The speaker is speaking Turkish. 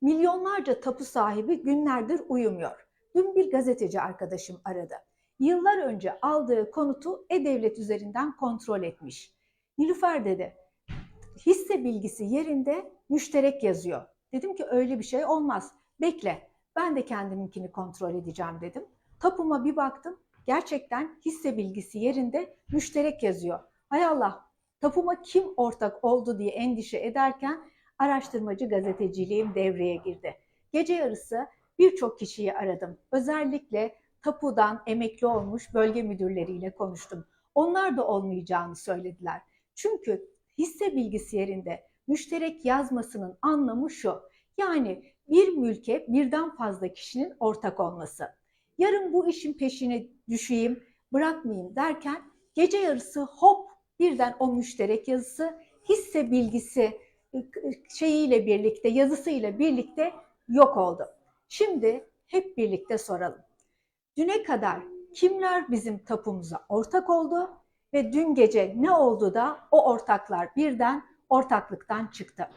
Milyonlarca tapu sahibi günlerdir uyumuyor. Dün bir gazeteci arkadaşım aradı. Yıllar önce aldığı konutu E-Devlet üzerinden kontrol etmiş. Nilüfer dedi, hisse bilgisi yerinde müşterek yazıyor. Dedim ki öyle bir şey olmaz. Bekle, ben de kendiminkini kontrol edeceğim dedim. Tapuma bir baktım, gerçekten hisse bilgisi yerinde müşterek yazıyor. Hay Allah, tapuma kim ortak oldu diye endişe ederken araştırmacı gazeteciliğim devreye girdi. Gece yarısı birçok kişiyi aradım. Özellikle tapudan emekli olmuş bölge müdürleriyle konuştum. Onlar da olmayacağını söylediler. Çünkü hisse bilgisi yerinde müşterek yazmasının anlamı şu. Yani bir mülke birden fazla kişinin ortak olması. Yarın bu işin peşine düşeyim, bırakmayayım derken gece yarısı hop birden o müşterek yazısı hisse bilgisi şeyiyle birlikte, yazısıyla birlikte yok oldu. Şimdi hep birlikte soralım. Düne kadar kimler bizim tapumuza ortak oldu ve dün gece ne oldu da o ortaklar birden ortaklıktan çıktı?